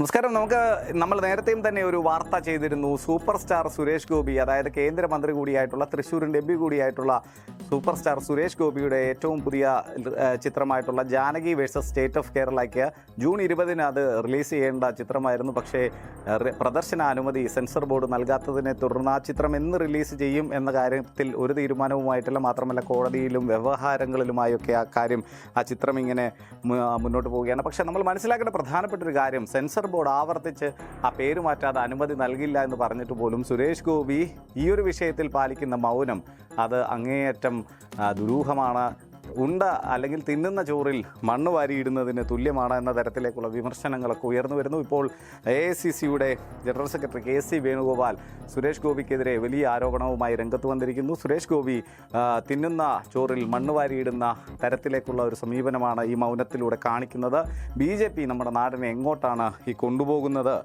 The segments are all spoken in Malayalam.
നമസ്കാരം. നമുക്ക് നമ്മൾ നേരത്തെയും തന്നെ ഒരു വാർത്ത ചെയ്തിരുന്നു. സൂപ്പർ സ്റ്റാർ സുരേഷ് ഗോപി അതായത് കേന്ദ്രമന്ത്രി കൂടിയായിട്ടുള്ള തൃശ്ശൂരിന്റെ എം പി കൂടിയായിട്ടുള്ള സൂപ്പർ സ്റ്റാർ സുരേഷ് ഗോപിയുടെ ഏറ്റവും പുതിയ ചിത്രമായിട്ടുള്ള ജാനകി വേഴ്സസ് സ്റ്റേറ്റ് ഓഫ് കേരളയ്ക്ക് ജൂൺ ഇരുപതിന് അത് റിലീസ് ചെയ്യേണ്ട ചിത്രമായിരുന്നു. പക്ഷേ പ്രദർശന അനുമതി സെൻസർ ബോർഡ് നൽകാത്തതിനെ തുടർന്ന് ആ ചിത്രം എന്ന് റിലീസ് ചെയ്യും എന്ന കാര്യത്തിൽ ഒരു തീരുമാനവുമായിട്ടില്ല. മാത്രമല്ല കോടതിയിലും വ്യവഹാരങ്ങളിലുമായൊക്കെ ആ കാര്യം ആ ചിത്രം ഇങ്ങനെ മുന്നോട്ട് പോവുകയാണ്. പക്ഷേ നമ്മൾ മനസ്സിലാക്കേണ്ട പ്രധാനപ്പെട്ട ഒരു കാര്യം സെൻസർ ബോർഡ് ആവർത്തിച്ച് ആ പേര് മാറ്റാതെ അനുമതി നൽകില്ല എന്ന് പറഞ്ഞിട്ട് പോലും സുരേഷ് ഗോപി ഈ ഒരു വിഷയത്തിൽ പാലിക്കുന്ന മൗനം അത് അങ്ങേയറ്റം ദുരൂഹമാണ്. ഉണ്ട അല്ലെങ്കിൽ തിന്നുന്ന ചോറിൽ മണ്ണ് വാരിയിടുന്നതിന് തുല്യമാണ് എന്ന തരത്തിലേക്കുള്ള വിമർശനങ്ങളൊക്കെ ഉയർന്നു വരുന്നു. ഇപ്പോൾ എ ഐ സി സിയുടെ general secretary K C Venugopal Suresh ഗോപിക്കെതിരെ വലിയ ആരോപണവുമായി രംഗത്ത് വന്നിരിക്കുന്നു. സുരേഷ് ഗോപി തിന്നുന്ന ചോറിൽ മണ്ണ് വാരിയിടുന്ന തരത്തിലേക്കുള്ള ഒരു സമീപനമാണ് ഈ മൗനത്തിലൂടെ കാണിക്കുന്നത്. ബി നമ്മുടെ നാടിനെ എങ്ങോട്ടാണ് ഈ കൊണ്ടുപോകുന്നത്?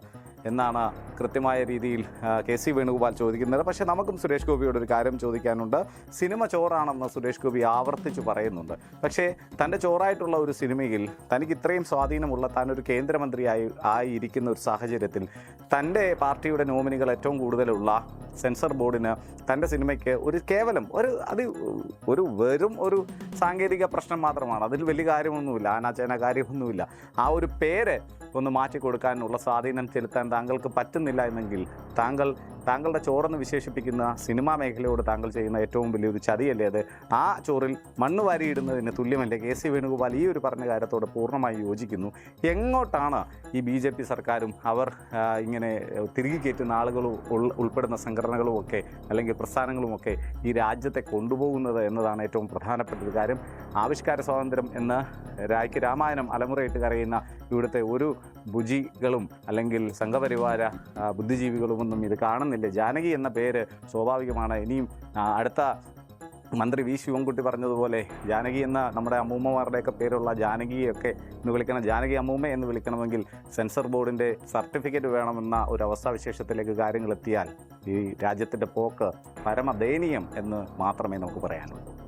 എന്നാണ് കൃത്യമായ രീതിയിൽ കെ സി വേണുഗോപാൽ ചോദിക്കുന്നത്. പക്ഷേ നമുക്കും സുരേഷ് ഗോപിയോട് ഒരു കാര്യം ചോദിക്കാനുണ്ട്. സിനിമ ചോറാണെന്ന് സുരേഷ് ഗോപി ആവർത്തിച്ച് പറയുന്നുണ്ട്. പക്ഷേ തന്റെ ചോറായിട്ടുള്ള ഒരു സിനിമയിൽ തനിക്ക് ഇത്രയും സ്വാധീനമുള്ള താൻ ഒരു കേന്ദ്രമന്ത്രിയായി ആയിരിക്കുന്ന ഒരു സാഹചര്യത്തിൽ തന്റെ പാർട്ടിയുടെ നോമിനികൾ ഏറ്റവും കൂടുതലുള്ള സെൻസർ ബോർഡിന് തന്റെ സിനിമയ്ക്ക് ഒരു കേവലം ഒരു അത് ഒരു വെറും ഒരു സാങ്കേതിക പ്രശ്നം മാത്രമാണ്. അതിൽ വലിയ കാര്യമൊന്നുമില്ല. ആനാചേന കാര്യമൊന്നുമില്ല. ആ ഒരു പേര് ഒന്ന് മാറ്റി കൊടുക്കാനുള്ള സ്വാധീനം ചെലുത്താൻ താങ്കൾക്ക് പറ്റുന്നില്ല എന്നെങ്കിൽ താങ്കൾ താങ്കളുടെ ചോറെന്ന് വിശേഷിപ്പിക്കുന്ന സിനിമാ മേഖലയോട് താങ്കൾ ചെയ്യുന്ന ഏറ്റവും വലിയൊരു ചതിയല്ലേ അത്? ആ ചോറിൽ മണ്ണ് വാരിയിടുന്നതിന് തുല്യമല്ലേ? കെ സി വേണുഗോപാൽ ഈ ഒരു പറഞ്ഞ കാര്യത്തോട് പൂർണമായി യോജിക്കുന്നു. എങ്ങോട്ടാണ് ഈ ബി ജെ പി സർക്കാരും അവർ ഇങ്ങനെ തിരികെ കയറ്റുന്ന ആളുകളും ഉൾ- ഉൾപ്പെടുന്ന സംഘടനകളും ഒക്കെ അല്ലെങ്കിൽ പ്രസ്ഥാനങ്ങളുമൊക്കെ ഈ രാജ്യത്തെ കൊണ്ടുപോകുന്നത് എന്നതാണ് ഏറ്റവും പ്രധാനപ്പെട്ട ഒരു കാര്യം. ആവിഷ്കാര സ്വാതന്ത്ര്യം എന്ന് രായ്ക്ക് രാമായണം അലമുറയിട്ട് കരയുന്ന ഇവിടുത്തെ ഒരു ഭുജികളും അല്ലെങ്കിൽ സംഘപരിവാര ബുദ്ധിജീവികളുമൊന്നും ഇത് കാണുന്നില്ല. ജാനകി എന്ന പേര് സ്വാഭാവികമാണ്. ഇനിയും അടുത്ത മന്ത്രി വി. ശിവൻകുട്ടി പറഞ്ഞതുപോലെ ജാനകി എന്ന നമ്മുടെ അമ്മൂമ്മമാരുടെയൊക്കെ പേരുള്ള ജാനകിയൊക്കെ എന്ന് വിളിക്കണം. ജാനകി അമ്മൂമ്മ എന്ന് വിളിക്കണമെങ്കിൽ സെൻസർ ബോർഡിന്റെ സർട്ടിഫിക്കറ്റ് വേണമെന്ന ഒരു അവസ്ഥാവിശേഷത്തിലേക്ക് കാര്യങ്ങൾ എത്തിയാൽ ഈ രാജ്യത്തിന്റെ പോക്ക് പരമദയനീയം എന്ന് മാത്രമേ നമുക്ക് പറയാനുള്ളൂ.